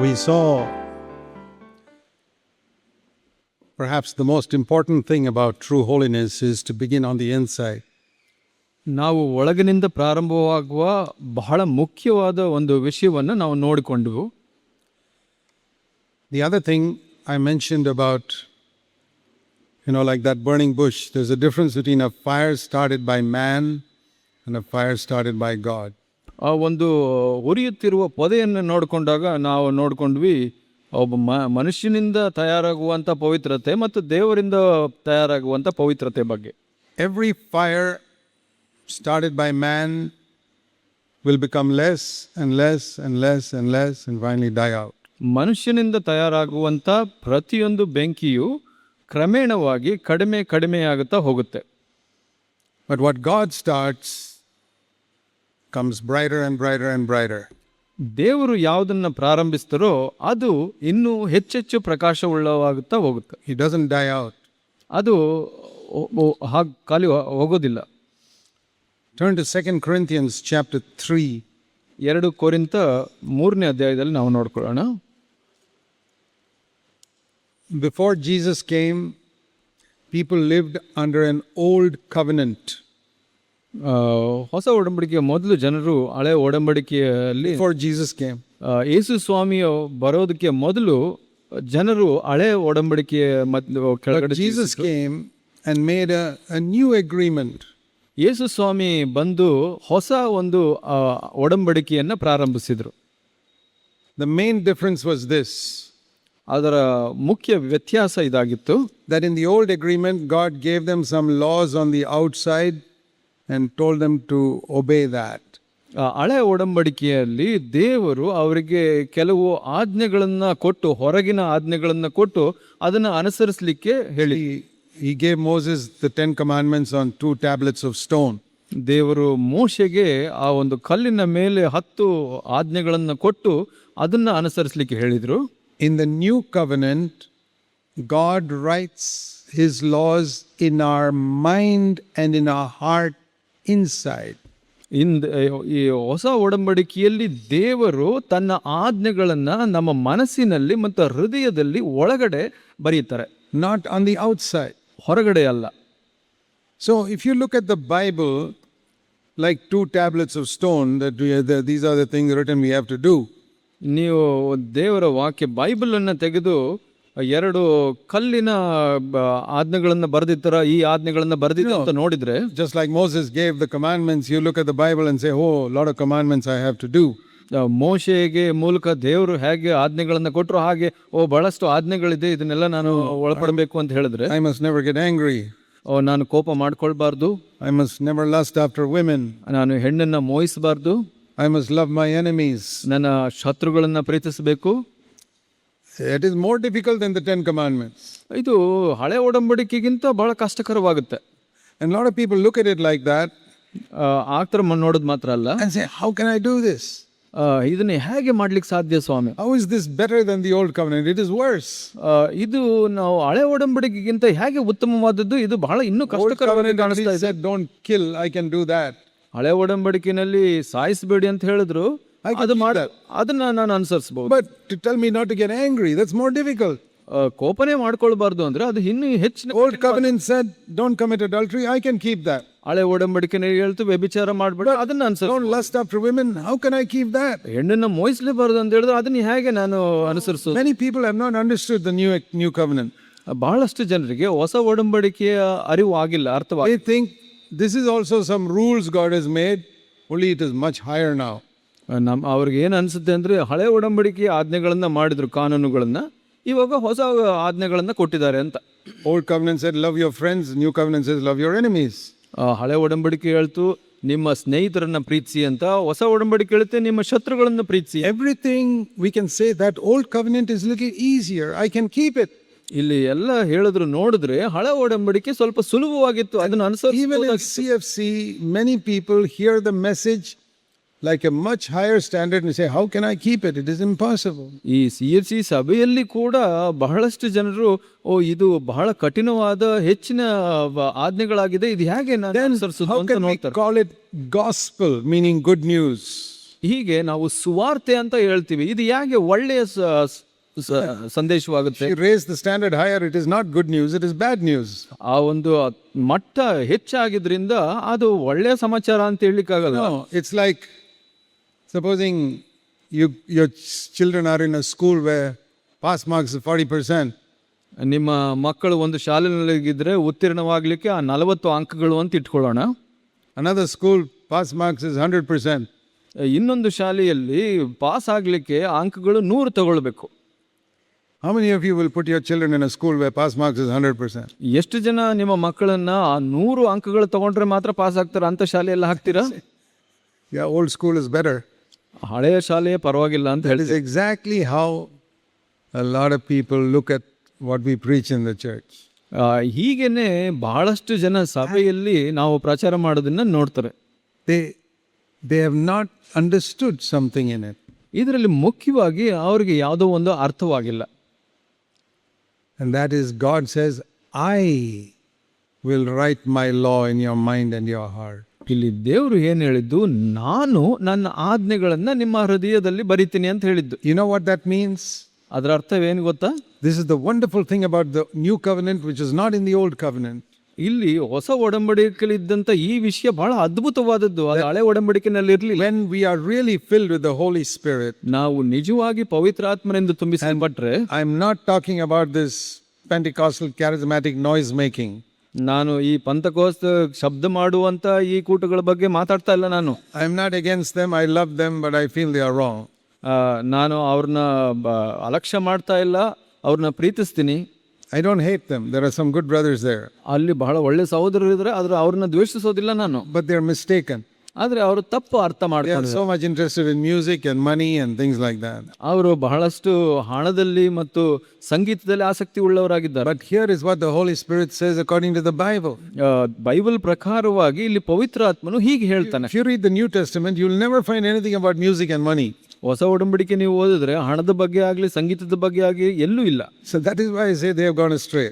we saw perhaps the most important thing about true holiness is to begin on the inside. ನಾವು ಒಳಗಿನಿಂದ ಪ್ರಾರಂಭವಾಗುವ ಬಹಳ ಮುಖ್ಯವಾದ ಒಂದು ವಿಷಯವನ್ನು ನಾವು ನೋಡಿಕೊಂಡೆವು The other thing I mentioned about, you know, like that burning bush, there's a difference between a fire started by man and a fire started by God. ಆ ಒಂದು ಉರಿಯುತ್ತಿರುವ ಪೊದೆಯನ್ನು ನೋಡಿಕೊಂಡಾಗ ನಾವು ನೋಡಿಕೊಂಡ್ವಿ ಒಬ್ಬ ಮ ಮನುಷ್ಯನಿಂದ ತಯಾರಾಗುವಂಥ ಪವಿತ್ರತೆ ಮತ್ತು ದೇವರಿಂದ ತಯಾರಾಗುವಂಥ ಪವಿತ್ರತೆ ಬಗ್ಗೆ. Every fire started by man will become less and less and less and less and finally die out ಮನುಷ್ಯನಿಂದ ತಯಾರಾಗುವಂಥ ಪ್ರತಿಯೊಂದು ಬೆಂಕಿಯು ಕ್ರಮೇಣವಾಗಿ ಕಡಿಮೆ ಕಡಿಮೆಯಾಗುತ್ತಾ ಹೋಗುತ್ತೆ. But what God starts comes brighter and brighter and brighter. ದೇವರು ಯಾವುದನ್ನು ಪ್ರಾರಂಭಿಸ್ತಾರೋ ಅದು ಇನ್ನೂ ಹೆಚ್ಚೆಚ್ಚು ಪ್ರಕಾಶವುಳ್ಳವಾಗುತ್ತಾ ಹೋಗುತ್ತೆ He doesn't die out. ಅದು ಹಾಗೆ ಖಾಲಿ ಹೋ- ಹೋಗೋದಿಲ್ಲ Turn to 2 Corinthians chapter 3. ಎರಡು ಕೋರಿಂತ ಮೂರನೇ ಅಧ್ಯಾಯದಲ್ಲಿ ನಾವು ನೋಡ್ಕೊಳ್ಳೋಣ Before Jesus came, people lived under an old covenant. ಆ, ಹೊಸ ಒಡಂಬಡಿಕೆಯ ಮೊದಲು ಜನರು ಹಳೆ ಒಡಂಬಡಿಕೆಯಲ್ಲಿ Before Jesus came. ಆ, ಯೇಸು ಸ್ವಾಮಿಯ ಬರೋದಕ್ಕೆ ಮೊದಲು ಜನರು ಹಳೆ ಒಡಂಬಡಿಕೆಯ ಮೊದಲು But ಕೆಳಗಡೆ Jesus came and made a, a new agreement. ಯೇಸು ಸ್ವಾಮಿ ಬಂದು ಹೊಸ ಒಂದು ಆ, ಒಡಂಬಡಿಕೆಯನ್ನ ಪ್ರಾರಂಭಿಸಿದರು The main difference was this ಅದರ ಮುಖ್ಯ ವ್ಯತ್ಯಾಸ ಇದಾಗಿತ್ತು that in the old agreement, God gave them some laws on the outside and told them to obey that ಹಳೆ ಒಡಂಬಡಿಕೆಯಲ್ಲಿ ದೇವರು ಅವರಿಗೆ ಕೆಲವು ಆಜ್ಞೆಗಳನ್ನು ಕೊಟ್ಟು ಹೊರಗಿನ ಆಜ್ಞೆಗಳನ್ನು ಕೊಟ್ಟು ಅದನ್ನು ಅನುಸರಿಸಲಿಕ್ಕೆ ಹೇಳಿ. He gave Moses is the ten commandments on two tablets of stone ದೇವರು ಮೋಶೆಗೆ ಆ ಒಂದು ಕಲ್ಲಿನ ಮೇಲೆ ಹತ್ತು ಆಜ್ಞೆಗಳನ್ನು ಕೊಟ್ಟು ಅದನ್ನು ಅನುಸರಿಸಲಿಕ್ಕೆ ಹೇಳಿದರು. In the new covenant God writes his laws in our mind and in our heart inside ಹಿಂದೆ ಈ ಹೊಸ ಒಡಂಬಡಿಕೆಯಲ್ಲಿ ದೇವರು ತನ್ನ ಆಜ್ಞೆಗಳನ್ನು ನಮ್ಮ ಮನಸ್ಸಿನಲ್ಲಿ ಮತ್ತು ಹೃದಯದಲ್ಲಿ ಒಳಗಡೆ ಬರೀತಾರೆ not on the out outside ಹೊರಗಡೆ ಅಲ್ಲ. So if you look at the Bible like two tablets of stone these are the thing written we have to do ನೀವು ದೇವರ ವಾಕ್ಯ ಬೈಬಲನ್ನು ತೆಗೆದು ಎರಡು ಕಲ್ಲಿನ ಆಜ್ಞೆಗಳನ್ನು ಬರೆದಿತ್ತರ ಈ ಆಜ್ಞೆಗಳನ್ನು ಬರೆದಿದ್ದು ಅಂತ ನೋಡಿದ್ರೆ just like Moses gave the commandments you look at the Bible and say O Lord of commandments I have to do ಮೋಶೆಗೆ ಮೂಲಕ ದೇವರು ಹೇಗೆ ಆಜ್ಞೆಗಳನ್ನು ಕೊಟ್ಟರು ಹಾಗೆ ಓ ಬಹಳಷ್ಟು ಆಜ್ಞೆಗಳಿದೆ ಇದನ್ನೆಲ್ಲ ನಾನು ಒಳಪಡಬೇಕು ಅಂತ ಹೇಳಿದ್ರೆ I must never get angry oh ನಾನು ಕೋಪ ಮಾಡ್ಕೊಳ್ಬಾರ್ದು. I must never lust after women ನಾನು ಹೆಣ್ಣನ್ನು ಮೋಹಿಸಬಾರ್ದು. I must love my enemies ನನ್ನ ಶತ್ರುಗಳನ್ನು ಪ್ರೀತಿಸಬೇಕು. It is more difficult than the Ten Commandments. ಇದು ಹಳೆ ಒಡಂಬಡಿಕೆಗಿಂತ ಬಹಳ ಕಷ್ಟಕರವಾಗುತ್ತೆ And a lot of people look at it like that ಆ, ಆ ಥರ ಮ- ನೋಡೋದು ಮಾತ್ರ ಅಲ್ಲ and say, How can I do this? ಆ, ಇದನ್ನ ಹೇಗೆ ಮಾಡ್ಲಿಕ್ಕೆ ಸಾಧ್ಯ ಸ್ವಾಮಿ How is this better than the old covenant? It is worse. ಆ, ಇದು ನಾವು ಹಳೆ ಒಡಂಬಡಿಕೆಗಿಂತ ಹೇಗೆ ಉತ್ತಮವಾದದ್ದು ಇದು ಬಹಳ ಇನ್ನೂ Old ಕಷ್ಟಕರವಾಗಿ covenant ಕಾಣಿಸ್ತಾ only ಇದೆ said, Don't kill, I can do that. ಹಳೆ ಒಡಂಬಡಿಕೆನಲ್ಲಿ ಸಾಯಿಸಬೇಡಿ ಅಂತ ಹೇಳಿದ್ರು I can ಅದು do ಮಾಡ that. ಅದನ್ನ ನಾನು ಅನುಸರಿಸಬಹುದು But to tell me not to get angry, that's more difficult. ಕೋಪನೆ ಮಾಡ್ಕೊಳ್ಬಾರ್ದು ಅಂದ್ರೆ ಅದು ಇನ್ನೂ ಹೆಚ್ಚಿನ Old covenant said, Don't commit adultery, I can keep that. ಹಳೆ ಒಡಂಬಡಿಕೆನಲ್ಲಿ ಹೇಳ್ತು ವ್ಯಭಿಚಾರ ಮಾಡ್ಬೇಡ ಅದನ್ನ ಅನುಸರಿಸ Don't lust after women, how can I keep that? ಹೆಣ್ಣನ್ನ ಮೋಹಿಸ್ಲೇಬಾರ್ದು ಅಂತ ಹೇಳಿದ್ರೆ ಅದನ್ನ ಹೇಗೆ ನಾನು ಅನುಸರಿಸೋದು Many people have not understood the new, new covenant. ಬಹಳಷ್ಟು ಜನರಿಗೆ ಹೊಸ ಒಡಂಬಡಿಕೆಯ ಅರಿವು ಆಗಿಲ್ಲ ಅರ್ಥವಾಗಿ They think this is also some rules God has made, only it is much higher now. ನಮ್ ಅವ್ರಿಗೆ ಏನು ಅನ್ಸುತ್ತೆ ಅಂದರೆ ಹಳೆ ಒಡಂಬಡಿಕೆ ಆಜ್ಞೆಗಳನ್ನು ಮಾಡಿದ್ರು ಕಾನೂನುಗಳನ್ನು. ಇವಾಗ ಹೊಸ ಆಜ್ಞೆಗಳನ್ನು ಕೊಟ್ಟಿದ್ದಾರೆ ಅಂತ. Old covenants love your friends new new love says, Love your enemies. ಹಳೆ ಒಡಂಬಡಿಕೆ ಹೇಳ್ತು ನಿಮ್ಮ ಸ್ನೇಹಿತರನ್ನ ಪ್ರೀತಿಸಿ ಅಂತ. ಹೊಸ ಒಡಂಬಡಿಕೆ ಹೇಳುತ್ತೆ ನಿಮ್ಮ ಶತ್ರುಗಳನ್ನು ಪ್ರೀತಿಸಿ everything we can say that old covenant is like easier I can keep it ಇಲ್ಲಿ ಎಲ್ಲ ಹೇಳಿದ್ರು ನೋಡಿದ್ರೆ ಹಳೆ ಒಡಂಬಡಿಕೆ ಸ್ವಲ್ಪ ಸುಲಭವಾಗಿತ್ತು. ಅದನ್ನ ಅನುಸರಿಸಿ C F C many people hear the message like a much higher standard and say, How can I keep it? It is impossible. ಈ ಸಿ ಎಫ್ ಸಿ ಸಭೆಯಲ್ಲಿ ಕೂಡ ಬಹಳಷ್ಟು ಜನರು ಓ ಇದು ಬಹಳ ಕಠಿಣವಾದ ಹೆಚ್ಚಿನ ವ- ಆಜ್ಞೆಗಳಾಗಿದೆ ಇದು ಹೇಗೆ ನಾನು ಅನುಸರಿಸೋದು How ಅಂತ can we ನೋಡ್ತಾರೆ call it gospel, meaning good news? ಹೀಗೆ ನಾವು ಸುವಾರ್ತೆ ಅಂತ ಹೇಳ್ತೀವಿ ಇದು ಯಾಕೆ ಒಳ್ಳೆಯ ಸ- ಸ- ಸಂದೇಶವಾಗುತ್ತೆ You raise the standard higher, it is not good news, it is bad news. ಆ ಒಂದು ಮಟ್ಟ ಹೆಚ್ಚಾಗಿದ್ರಿಂದ ಅದು ಒಳ್ಳೆಯ ಸಮಾಚಾರ ಅಂತ ಹೇಳಲಿಕ್ಕಾಗಲ್ಲ No, it's like supposing you, your children are in a school where pass marks are 40%. ನಿಮ್ಮ ಮಕ್ಕಳು ಒಂದು ಶಾಲೆಯಲ್ಲಿದ್ದರೆ ಉತ್ತೀರ್ಣವಾಗಲಿಕ್ಕೆ ಆ ನಲವತ್ತು ಅಂಕಗಳು ಅಂತ ಇಟ್ಕೊಳ್ಳೋಣ. Another school pass marks is hundred percent ಇನ್ನೊಂದು ಶಾಲೆಯಲ್ಲಿ ಪಾಸ್ ಆಗಲಿಕ್ಕೆ ಅಂಕಗಳು ನೂರು ತಗೊಳ್ಬೇಕು. How many of you will put your children in school where pass marks is hundred percent ಎಷ್ಟು ಜನ ನಿಮ್ಮ ಮಕ್ಕಳನ್ನು ಆ ನೂರು ಅಂಕಗಳು ತಗೊಂಡ್ರೆ ಮಾತ್ರ ಪಾಸ್ ಆಗ್ತಾರೆ ಅಂಥ ಶಾಲೆಯೆಲ್ಲ ಹಾಕ್ತೀರಾ? Yeah old school is better ಹಳೆಯ ಶಾಲೆಯೇ ಪರವಾಗಿಲ್ಲ ಅಂತ That ಹೇಳಿ is exactly how a lot of people look at what we preach in the church. ಹೀಗೇನೆ ಬಹಳಷ್ಟು ಜನ ಸಭೆಯಲ್ಲಿ ನಾವು ಪ್ರಚಾರ ಮಾಡೋದನ್ನ ನೋಡ್ತಾರೆ They, they have not understood something in it. ಇದರಲ್ಲಿ ಮುಖ್ಯವಾಗಿ ಅವರಿಗೆ ಯಾವುದೋ ಒಂದು ಅರ್ಥವಾಗಿಲ್ಲ And that is, God says, I will write my law in your mind and your heart. ಇಲ್ಲಿ ದೇವರು ಏನು ಹೇಳಿದ್ದು? ನಾನು ನನ್ನ ಆಜ್ಞೆಗಳನ್ನು ನಿಮ್ಮ ಹೃದಯದಲ್ಲಿ ಬರಿತೀನಿ ಅಂತ ಹೇಳಿದ್ದು. You know what that means ಅದರ ಅರ್ಥವೇನು ಗೊತ್ತಾ? This is the wonderful thing about the new covenant, which is not in the old covenant. ಇಲ್ಲಿ ಹೊಸ ಒಡಂಬಡಿಕೆಯಲ್ಲಿದ್ದಂಥ ಈ ವಿಷಯ ಬಹಳ ಅದ್ಭುತವಾದದ್ದು. ಅದು ಹಳೆ ಒಡಂಬಡಿಕೆನಲ್ಲಿ ಇರಲಿ when we are really filled with the holy Spirit, ನಾವು ನಿಜವಾಗಿ ಪವಿತ್ರಾತ್ಮನೆಂದು I am not talking about this Pentecostal charismatic noise making. ನಾನು ಈ ಪಂತಕೋಸ್ತ ಶಬ್ದ ಮಾಡುವಂತ ಈ ಕೂಟಗಳ ಬಗ್ಗೆ ಮಾತಾಡ್ತಾ ಇಲ್ಲ ನಾನು. I am not against them I love them but I feel they are wrong ನಾನು ಅವ್ರನ್ನ ಅಲಕ್ಷ್ಯ ಮಾಡ್ತಾ ಇಲ್ಲ ಅವ್ರನ್ನ ಪ್ರೀತಿಸ್ತೀನಿ. I don't hate them there are some good brothers there ಅಲ್ಲಿ ಬಹಳ ಒಳ್ಳೆ ಸಹೋದರರು ಇದ್ದರೆ ಆದ್ರೆ ಅವ್ರನ್ನ ದ್ವೇಷಿಸೋದಿಲ್ಲ ನಾನು. ಬಟ್ ದೇ ಆರ್ ಮಿಸ್ಟೇಕನ್ ಆದ್ರೆ ಅವರು ತಪ್ಪು ಅರ್ಥ ಮಾಡ್ತಾರೆ so much interested in music and money and things like that. ಅವರು ಬಹಳಷ್ಟು ಹಣದಲ್ಲಿ ಮತ್ತು ಸಂಗೀತದಲ್ಲಿ ಆಸಕ್ತಿ ಉಳ್ಳವರಾಗಿದ್ದಾರೆ But here is what the Holy Spirit says according to the Bible. ಆ, ಬೈಬಲ್ ಪ್ರಕಾರವಾಗಿ ಇಲ್ಲಿ ಪವಿತ್ರ ಆತ್ಮನು ಹೀಗೆ ಹೇಳ್ತಾನೆ If you read the New Testament, you'll never find anything about music and money. ಹೊಸ ಒಡಂಬಡಿಕೆ ನೀವು ಓದಿದ್ರೆ ಹಣದ ಬಗ್ಗೆ ಆಗಲಿ ಸಂಗೀತದ ಬಗ್ಗೆ ಆಗಲಿ ಎಲ್ಲೂ ಇಲ್ಲ So that is why I say they have gone astray.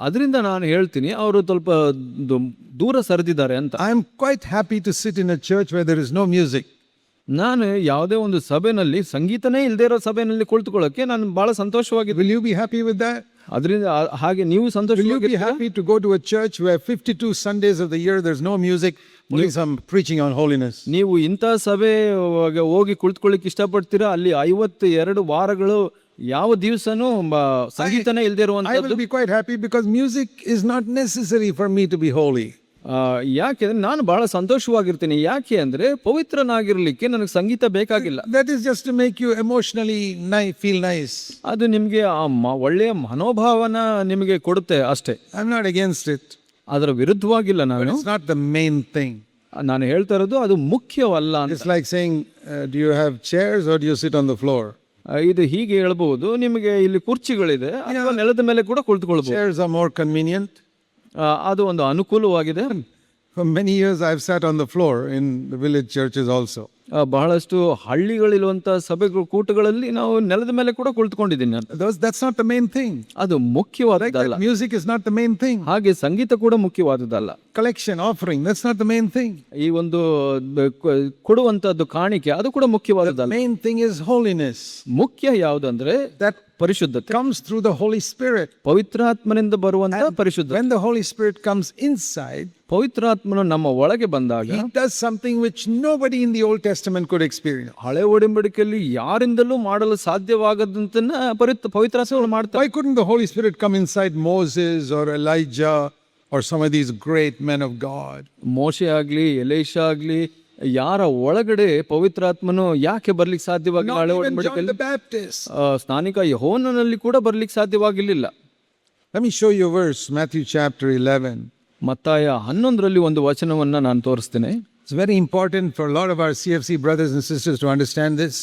ಅದರಿಂದ ನಾನು ಹೇಳ್ತೀನಿ ಅವರು ಸ್ವಲ್ಪ ದೂರ ಸರಿದಿದ್ದಾರೆ ಅಂತ. I am quite happy to sit in a church where there is no music ನಾನು ಯಾವುದೇ ಒಂದು ಸಭೆಯಲ್ಲಿ ಸಂಗೀತನೇ ಇಲ್ಲದೆ ಇರೋ ಸಭೆಯಲ್ಲಿ ಕುಳಿತುಕೊಳ್ಳೋಕೆ ನಾನು ಭಾಳ ಸಂತೋಷವಾಗಿ will you be happy with that ಅದರಿಂದ ಹಾಗೆ ನೀವು ಸಂತೋಷ will you be happy to go to a church fifty 52 Sundays of the year there is no music only some preaching on holiness ನೀವು ಇಂಥ ಸಭೆಗೆ ಹೋಗಿ ಕುಳಿತುಕೊಳ್ಳಕ್ಕೆ ಇಷ್ಟಪಡ್ತೀರಾ? ಅಲ್ಲಿ 52 ವಾರಗಳು ಯಾವ ದಿವಸನೂ ಸಂಗೀತನೇ ಇಲ್ಲದೆ ಇರುವಂತದ್ದು. I will be quite happy because music is not necessary for me to be holy ಯಾಕೆ ನಾನು ಬಹಳ ಸಂತೋಷವಾಗಿರ್ತೀನಿ. ಯಾಕೆ ಅಂದ್ರೆ ಪವಿತ್ರನಾಗಿರ್ಲಿಕ್ಕೆ ನನಗೆ ಸಂಗೀತ ಬೇಕಾಗಿಲ್ಲ. That is just to make you emotionally nice feel nice ಅದು ನಿಮಗೆ ಆ ಒಳ್ಳೆಯ ಮನೋಭಾವನ ನಿಮಗೆ ಕೊಡುತ್ತೆ ಅಷ್ಟೇ. I am not against it ಅದರ ವಿರುದ್ಧವಾಗಿಲ್ಲ ನಾನು. It's not the main thing ನಾನು ಹೇಳ್ತಾ ಇರೋದು ಅದು ಮುಖ್ಯವಲ್ಲ it's like saying do you have chairs or you sit on the floor ಇದು ಹೀಗೆ ಹೇಳಬಹುದು ನಿಮಗೆ ಇಲ್ಲಿ ಕುರ್ಚಿಗಳಿದೆ ನೆಲದ ಮೇಲೆ ಕೂಡ ಕುಳಿತುಕೊಳ್ಬಹುದು ಮೋರ್ ಕನ್ವಿನಿಯಂಟ್ ಅದು ಒಂದು ಅನುಕೂಲವಾಗಿದೆ. Many years I sat on the floor in the village church is also ಬಹಳಷ್ಟು ಹಳ್ಳಿಗಳಿರುವಂತಹ ಸಭೆಗಳ ಕೂಟಗಳಲ್ಲಿ ನಾವು ನೆಲದ ಮೇಲೆ ಕೂಡ ಕುಳಿತುಕೊಂಡಿದ್ದೀನಿ. ಅದು ಮುಖ್ಯವಾದ music is not the main thing ಹಾಗೆ ಸಂಗೀತ ಕೂಡ ಮುಖ್ಯವಾದದ್ದಲ್ಲ. Collection offering that's not the main thing ಈ ಒಂದು ಕೊಡುವಂತದ್ದು ಕಾಣಿಕೆ ಅದು ಕೂಡ ಮುಖ್ಯವಾದದ್ದಲ್ಲ. ಮೇನ್ ಥಿಂಗ್ ಇಸ್ ಹೋಲಿನೆಸ್ ಮುಖ್ಯ ಯಾವುದಂದ್ರೆ ದಟ್ ಪರಿಶುದ್ಧತೆ comes through the Holy Spirit. ಪವಿತ್ರಾತ್ಮನಿಂದ ಬರುವಂತ ಪರಿಶುದ್ಧ When the Holy Spirit comes inside, ಪವಿತ್ರಾತ್ಮನು ನಮ್ಮ ಒಳಗೆ ಬಂದಾಗ He does something which nobody in the Old Testament could experience. ಹಳೆ ಒಡಂಬಡಿಕೆಯಲ್ಲಿ ಯಾರಿಂದಲೂ ಮಾಡಲು ಸಾಧ್ಯವಾಗದಂತನ್ನ ಪರಿತ್ ಪವಿತ್ರಾತ್ಮಗಳು ಮಾಡ್ತಾರೆ Why couldn't the Holy Spirit come inside Moses or Elijah or some of these great men of God? ಮೋಶೆ ಆಗ್ಲಿ ಎಲೇಷ ಆಗ್ಲಿ ಯಾರ ಒಳಗಡೆ ಪವಿತ್ರಾತ್ಮನು ಯಾಕೆ ಬರ್ಲಿಕ್ಕೆ ಸಾಧ್ಯವಾಗಿಲ್ಲ ಹಳೆ Even John ಒಡಂಬಡಿಕೆಯಲ್ಲಿ the Baptist. ಆ, ಸ್ನಾನಿಕ ಯಹೋನನಲ್ಲಿ ಕೂಡ ಬರ್ಲಿಕ್ಕೆ ಸಾಧ್ಯವಾಗಿರ್ಲಿಲ್ಲ Let me show you a verse, Matthew chapter 11. ಮತ್ತಾಯ ಹನ್ನೊಂದರಲ್ಲಿ ಒಂದು ವಚನವನ್ನ ನಾನು ತೋರಿಸ್ತೇನೆ It's very important for a lot of our CFC brothers and sisters to understand this.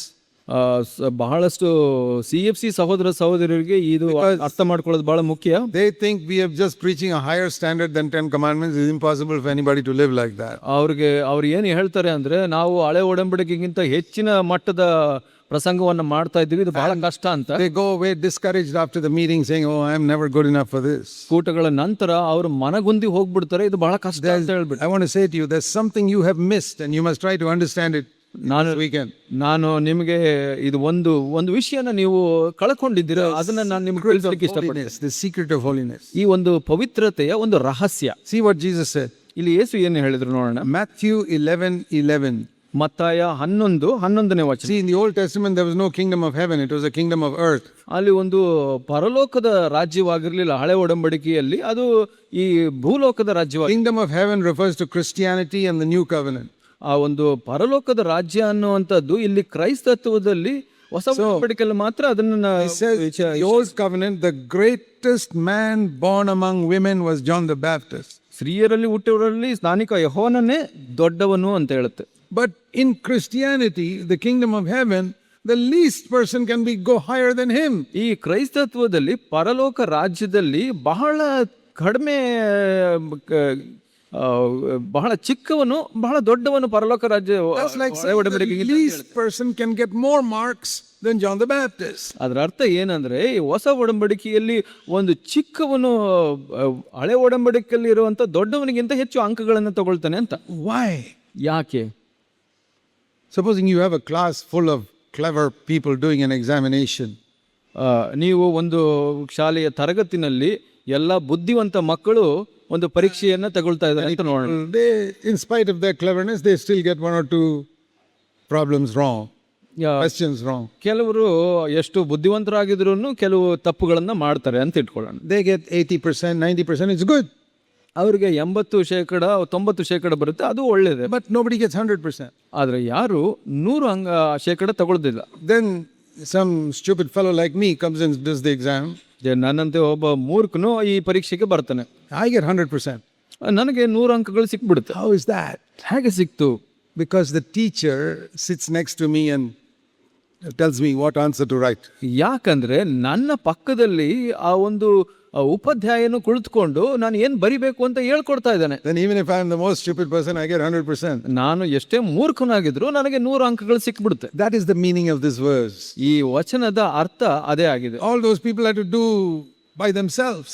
ಸ- ಬಹಳಷ್ಟು ಸಿ ಎಫ್ ಸಿ ಸಹೋದರ ಸಹೋದರರಿಗೆ ಇದು ಅರ್ಥ ಮಾಡ್ಕೊಳ್ಳೋದು ಬಹಳ ಮುಖ್ಯ they think we have just preaching a higher standard than ten Commandments. Is impossible for anybody to live like that. ಅವ್ರಿಗೆ ಅವ್ರು ಏನು ಹೇಳ್ತಾರೆ ಅಂದರೆ ನಾವು ಹಳೆ ಒಡಂಬಡಿಕೆಗಿಂತ ಹೆಚ್ಚಿನ ಮಟ್ಟದ ಪ್ರಸಂಗವನ್ನು ಮಾಡ್ತಾ ಇದ್ದೀವಿ ಇದು ಬಹಳ ಕಷ್ಟ ಅಂತ they go away discourage after the meeting meeting oh I am never good enough for this ಕೂಟಗಳ ನಂತರ ಅವರು ಮನಗುಂದಿ ಹೋಗ್ಬಿಡ್ತಾರೆ ಇದು ಬಹಳ ಕಷ್ಟ ಅಂತ ಹೇಳ್ಬಿಟ್ಟು ಐ ವಾಂಟ್ to say to you, there's something you have missed and you must try to understand it ನಾನು ನಾನು ನಿಮಗೆ ಇದು ಒಂದು ಒಂದು ವಿಷಯನ ನೀವು ಕಳ್ಕೊಂಡಿದ್ದೀರಾ ಅದನ್ನ ನಾನು ನಿಮ್ಗೆ ಇಷ್ಟಪಡ್ತೀನಿ. ಸೀಕ್ರೆಟ್ ಆಫ್ ಹೋಲಿನೆಸ್ ಈ ಒಂದು ಪವಿತ್ರತೆಯ ಒಂದು ರಹಸ್ಯ. ಸಿ ವಾಟ್ ಜೀಸಸ್ ಇಲ್ಲಿ ಏಸು ಏನು ಹೇಳಿದ್ರು ನೋಡೋಣ. ಮ್ಯಾಥ್ಯೂ ಇಲೆವೆನ್ ಇಲೆವೆನ್ ಮತ್ತಾಯ ಹನ್ನೊಂದು ಹನ್ನೊಂದನೇ ವಚನ. In the Old Testament there was no kingdom of heaven it was a kingdom of earth ಅಲ್ಲಿ ಒಂದು ಪರಲೋಕದ ರಾಜ್ಯವಾಗಿರಲಿಲ್ಲ ಹಳೆ ಒಡಂಬಡಿಕೆಯಲ್ಲಿ. ಅದು ಈ ಭೂಲೋಕದ ರಾಜ್ಯವಾಗಿ kingdom of heaven refers to Christianity and the new covenant ಆ ಒಂದು ಪರಲೋಕದ ರಾಜ್ಯ ಅನ್ನುವಂಥದ್ದು ಇಲ್ಲಿ ಕ್ರೈಸ್ತತ್ವದಲ್ಲಿ ಹೊಸ ಒಡಂಬಡಿಕೆಯಲ್ಲಿ ಮಾತ್ರ ಅದನ್ನ ಯೋಸ್ covenant the greatest the born among women greatest man born among women was John the Baptist. ಸ್ತ್ರೀಯರಲ್ಲಿ ಹುಟ್ಟಿರಲ್ಲಿ ಸ್ನಾನಿಕ ಯಹೋನನೇ ದೊಡ್ಡವನು ಅಂತ ಹೇಳುತ್ತೆ but in Christianity the kingdom of heaven the least person can be go higher than him. ಈ ಕ್ರೈಸ್ತತ್ವದಲ್ಲಿ ಪರಲೋಕ ರಾಜ್ಯದಲ್ಲಿ ಬಹಳ ಕಡಿಮೆ ಬಹಳ ಚಿಕ್ಕವನು ಬಹಳ ದೊಡ್ಡವನು ಪರಲೋಕ ರಾಜ್ಯ the Baptist. ಅದರ ಅರ್ಥ ಏನಂದ್ರೆ ಈ ಹೊಸ ಒಡಂಬಡಿಕೆಯಲ್ಲಿ ಒಂದು ಚಿಕ್ಕವನು ಹಳೆ ಒಡಂಬಡಿಕೆಯಲ್ಲಿ ಇರುವಂತ ದೊಡ್ಡವನಿಗಿಂತ ಹೆಚ್ಚು ಅಂಕಗಳನ್ನು ತಗೊಳ್ತಾನೆ ಅಂತ. ವೈ ಯಾಕೆ? Supposing you have a class full of clever people doing an examination ನೀವು ಒಂದು ಶಾಲೆಯ ತರಗತಿನಲ್ಲಿ ಎಲ್ಲ ಬುದ್ಧಿವಂತ ಮಕ್ಕಳು ಒಂದು ಪರೀಕ್ಷೆಯನ್ನು ತಗೊಳ್ತಾ ಇದ್ದಾರೆ ಅಂತ ನೋಡೋಣ. They in spite of the cleverness they still get one or two problems wrong questions wrong ಕೆಲವರು ಎಷ್ಟು ಬುದ್ಧಿವಂತರಾಗಿದ್ರೂ ಕೆಲವು ತಪ್ಪುಗಳನ್ನು ಮಾಡ್ತಾರೆ ಅಂತ ಇಟ್ಕೊಳ್ಳೋಣ. They get eighty percent ninety percent it's good ಅವರಿಗೆ ಎಂಬತ್ತು ಶೇಕಡ ತೊಂಬತ್ತು ಶೇಕಡ ಬರುತ್ತೆ ಅದು ಒಳ್ಳೇದೇ. But nobody gets hundred percent ಆದರೆ ಯಾರು ನೂರು ಹಂಗ ಶೇಕಡ ತಗೊಳ್ಳೋದಿಲ್ಲ then some stupid fellow like me comes in this the exam ನನ್ನಂತೆ ಒಬ್ಬ ಮೂರ್ಖನು ಈ ಪರೀಕ್ಷೆಗೆ ಬರ್ತಾನೆ. ಹಾಗೆ ಗೆಟ್ ಹಂಡ್ರೆಡ್ ಪರ್ಸೆಂಟ್ ನನಗೆ ನೂರು ಅಂಕಗಳು ಸಿಕ್ಬಿಡುತ್ತೆ. ಹೌ ಇಸ್ ದಟ್ ಹೇಗೆ ಸಿಕ್ತು? Because the teacher sits next to me and tells me what answer to write. ಯಾಕಂದ್ರೆ ನನ್ನ ಪಕ್ಕದಲ್ಲಿ ಆ ಒಂದು ಆ ಉಪಾಧ್ಯಾಯನು ಕುಳಿತುಕೊಂಡು ನಾನು bari ಬರಿಬೇಕು ಅಂತ ಹೇಳ್ಕೊಡ್ತಾ ಇದ್ದಾನೆ Then even if I am the most stupid person, I get 100%. ನಾನು ಎಷ್ಟೇ ಮೂರ್ಖನಾಗಿದ್ರು ನನಗೆ ನೂರು ಅಂಕಗಳು ಸಿಕ್ಬಿಡುತ್ತೆ That is the meaning of this verse. ಈ ವಚನದ ಅರ್ಥ ಅದೇ ಆಗಿದೆ All those people had to do by themselves.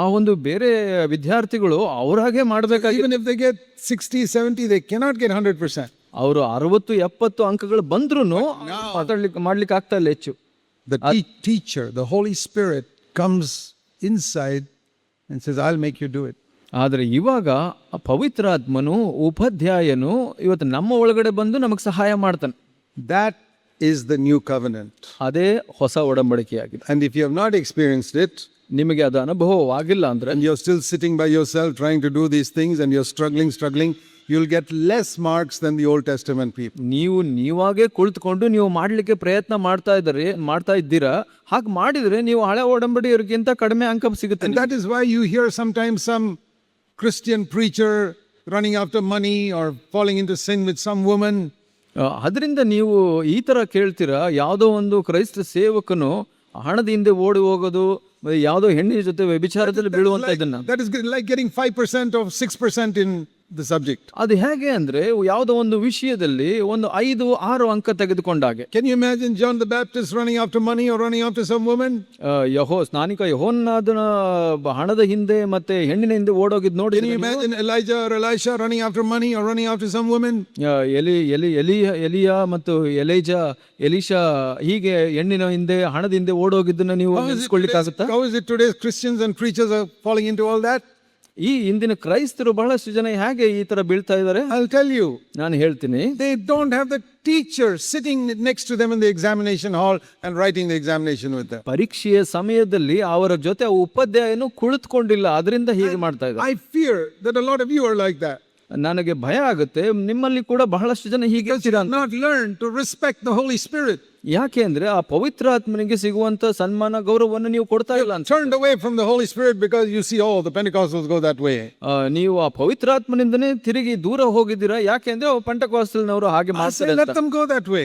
ಆ ಒಂದು ಬೇರೆ ವಿದ್ಯಾರ್ಥಿಗಳು ಅವರಾಗೆ ಮಾಡಬೇಕಾಗಿ Even if they get 60, 70, they cannot get 100%. ಅವರು ಅರವತ್ತು ಎಪ್ಪತ್ತು ಅಂಕಗಳು ಬಂದ್ರು ಮಾತಾಡ್ಲಿಕ್ಕೆ ಮಾಡ್ಲಿಕ್ಕೆ ಆಗ್ತಾ ಇಲ್ಲ ಹೆಚ್ಚು The te- teacher, the Holy Spirit, comes inside and says, I'll make you do it. ಆದರೆ ಇವಾಗ ಆ ಪವಿತ್ರಾತ್ಮನು ಉಪಾಧ್ಯಾಯನು ಇವತ್ತು ನಮ್ಮ ಒಳಗಡೆ ಬಂದು ನಮಗೆ ಸಹಾಯ ಮಾಡ್ತಾನೆ That is the new covenant. ಅದೇ ಹೊಸ ಒಡಂಬಡಿಕೆಯಾಗಿದೆ And if you have not experienced it, ನಿಮಗೆ ಅದು ಅನುಭವವಾಗಿಲ್ಲ ಅಂದ್ರೆ and you're still sitting by yourself trying to do these things and you're struggling, struggling, you'll get less marks than the Old Testament people. ನೀವು ನೀವಾಗೆ ಕುಳಿತುಕೊಂಡು ನೀವು ಮಾಡಲಿಕ್ಕೆ ಪ್ರಯತ್ನ ಮಾಡ್ತಾ ಇದ್ದಾರೆ ಮಾಡ್ತಾ ಇದ್ದೀರಾ ಹಾಗೆ ಮಾಡಿದ್ರೆ ನೀವು ಹಳೆ ಒಡಂಬಡಿಯವರಿಗಿಂತ ಕಡಿಮೆ ಅಂಕ ಸಿಗುತ್ತೆ And that is why you hear sometimes some Christian preacher running after money or falling into sin with some woman. ಅದರಿಂದ ನೀವು ಈ ತರ ಕೇಳ್ತೀರಾ ಯಾವುದೋ ಒಂದು ಕ್ರೈಸ್ತ ಸೇವಕನು ಹಣದ ಹಿಂದೆ ಓಡಿ ಹೋಗೋದು ಮತ್ತೆ ಯಾವುದೋ ಹೆಣ್ಣಿನ ಜೊತೆ ವ್ಯಭಿಚಾರದಲ್ಲಿ ಬೀಳುವಂತ ಇದನ್ನ That is like getting 5% or 6% in the subject. ಅದು ಹೇಗೆ ಅಂದ್ರೆ ಯಾವುದೋ ಒಂದು ವಿಷಯದಲ್ಲಿ ಒಂದು ಐದು ಆರು ಅಂಕ ತೆಗೆದುಕೊಂಡಾಗೆ Can you imagine John the Baptist running after money or running after some woman? ಯಹೋ ಸ್ನಾನಿಕ ಯಹೋನ್ನಾದನ ಹಣದ ಹಿಂದೆ ಮತ್ತೆ ಹೆಣ್ಣಿನ ಹಿಂದೆ ಓಡೋಗಿದ್ ನೋಡಿ Can you imagine Elijah or Elisha running after money or running after some woman? ಎಲಿ ಎಲಿ ಎಲಿ ಎಲಿಯ ಮತ್ತು ಎಲೈಜ ಎಲಿಶಾ ಹೀಗೆ ಹೆಣ್ಣಿನ ಹಿಂದೆ ಹಣದ ಹಿಂದೆ ಓಡೋಗಿದ್ದನ್ನ ನೀವು how is it today's Christians and preachers are falling into all that? ಈ ಇಂದಿನ ಕ್ರೈಸ್ತರು ಬಹಳಷ್ಟು ಜನ ಹೇಗೆ ಈ ತರ ಬೀಳ್ತಾ ಇದ್ದಾರೆ? ಐ ಟೆಲ್ ಯು ನಾನು ಹೇಳ್ತೀನಿ. They don't have the teacher sitting next to them in the examination hall and writing the examination with ಪರೀಕ್ಷೆಯ ಸಮಯದಲ್ಲಿ ಅವರ ಜೊತೆ ಉಪಾಧ್ಯಾಯನು ಕುಳಿತುಕೊಂಡಿಲ್ಲ. ಅದರಿಂದ ಹೀಗೆ ಮಾಡ್ತಾ ಇದ್ದಾರೆ. I fear that a lot of you are like that ನನಗೆ ಭಯ ಆಗುತ್ತೆ. ನಿಮ್ಮಲ್ಲಿ ಕೂಡ ಬಹಳಷ್ಟು ಜನ ಹೀಗೆ not learn to respect the Holy Spirit ಯಾಕೆಂದ್ರೆ ಆ ಪವಿತ್ರ ಆತ್ಮನಿಗೆ ಸಿಗುವಂತ ಸನ್ಮಾನ ಗೌರವವನ್ನು ನೀವು ಕೊಡ್ತಾ ಇಲ್ಲ turned away from the Holy Spirit because you see all the Pentecostals go that way ನೀವು ಆ ಪವಿತ್ರ ಆತ್ಮನಿಂದನೇ ತಿರುಗಿ ದೂರ ಹೋಗಿದಿರಾ ಯಾಕೆಂದ್ರೆ ಪೆಂಟಿಕಾಸ್ಟಲ್ನವರು ಹಾಗೆ ಮಾಡ್ತಾರೆ ಅಂತ so let them go that way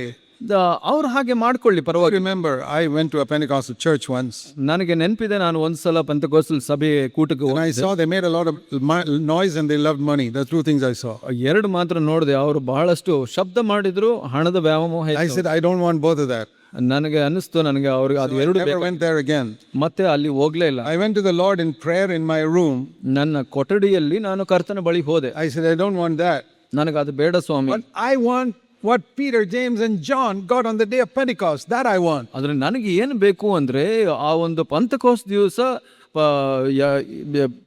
ಅವ್ರು ಹಾಗೆ ಮಾಡ್ಕೊಳ್ಳಿ ಪರವಾಗಿ. Remember I went to a Pentecostal church once ನನಗೆ ನೆನಪಿದೆ ನಾನು ಒಂದು ಸಲ ಪೆಂಟಿಕಾಸ್ಟಲ್ ಸಭೆ ಕೂಟಕ್ಕೆ ಹೋಗಿ I saw they made a lot of noise and they loved money the two things I saw ಎರಡು ಮಾತ್ರ ನೋಡಿದೆ ಅವರು ಬಹಳಷ್ಟು ಶಬ್ದ ಮಾಡಿದ್ರು ಹಣದ ವ್ಯಾಮೋಹ I said I don't want both that ನನಗೆ ಅನ್ನಿಸ್ತು ನನಗೆ ಅವ್ರಿಗೆ ಅದು ಎರಡು ಮತ್ತೆ ಅಲ್ಲಿ ಹೋಗ್ಲೇ ಇಲ್ಲ. I went to the Lord in prayer in my room ನನ್ನ ಕೊಠಡಿಯಲ್ಲಿ ನಾನು ಕರ್ತನ ಬಳಿ ಹೋದೆ. I said I don't want that ನನಗೆ ಅದು ಬೇಡ ಸ್ವಾಮಿ. I want what Peter, James, and John got on the day of Pentecost. That I want. ಆದರೆ ನನಗೆ ಏನು ಬೇಕು ಅಂದರೆ ಆ ಒಂದು ಪಂತಕೋಸ್ ದಿವಸ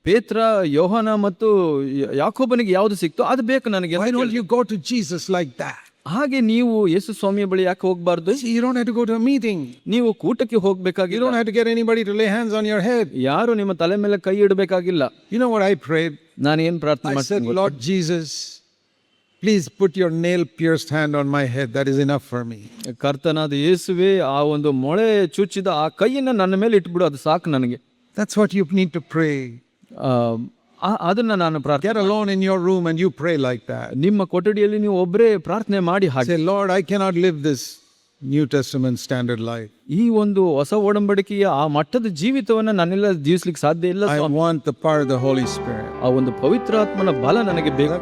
ಪೇತ್ರ ಯೋಹಾನ ಮತ್ತು ಯ- ಯಾಕೋಬನಿಗೆ ಯಾವುದು ಸಿಕ್ತೋ ಅದು ಬೇಕು ನನಗೆ ಅಂತ Why don't ಕೇಳಿದೆ. you go to Jesus like that? ಹಾಗೆ ನೀವು ಯೇಸು ಸ್ವಾಮಿಯ ಬಳಿ ಯಾಕೆ ಹೋಗಬಾರ್ದು See, you don't have to go to a meeting. ನೀವು ಕೂಟಕ್ಕೆ You ಹೋಗ್ಬೇಕಾಗಿಲ್ಲ don't have to get anybody to lay hands on your head. ಯಾರು ನಿಮ್ಮ ತಲೆ ಮೇಲೆ ಕೈ ಇಡಬೇಕಾಗಿಲ್ಲ You know what I prayed? ನಾನು ಏನು ಪ್ರಾರ್ಥನೆ I said, ಮಾಡ್ತೀನಿ Lord Jesus, please put your nail pierced hand on my head. That is enough for me. ಕರ್ತನಾದ ಯೇಸುವೆ ಆ ಒಂದು ಮೊಳೆ ಚುಚ್ಚಿದ ಆ ಕೈಯನ್ನು ನನ್ನ ಮೇಲೆ ಇಟ್ಬಿಡು ಅದು ಸಾಕು ನನಗೆ That's what you need to pray. ಆ, ಆ- ಅದನ್ನ ನಾನು ಪ್ರಾರ್ಥನೆ Get alone in your room and you pray like that. ನಿಮ್ಮ ಕೊಠಡಿಯಲ್ಲಿ ನೀವು ಒಬ್ಬರೇ ಪ್ರಾರ್ಥನೆ ಮಾಡಿ ಹಾಗೆ Say, Lord, I cannot live this New Testament standard life. ಈ ಒಂದು ಹೊಸ ಒಡಂಬಡಿಕೆಯ ಆ ಮಟ್ಟದ ಜೀವಿತವನ್ನ ನನ್ನೆಲ್ಲ ಜೀವಿಸ್ಲಿಕ್ಕೆ ಸಾಧ್ಯ ಇಲ್ಲ I Swami. want the power of the Holy Spirit. ಆ ಒಂದು ಪವಿತ್ರಾತ್ಮನ ಬಲ ನನಗೆ ಬೇಕು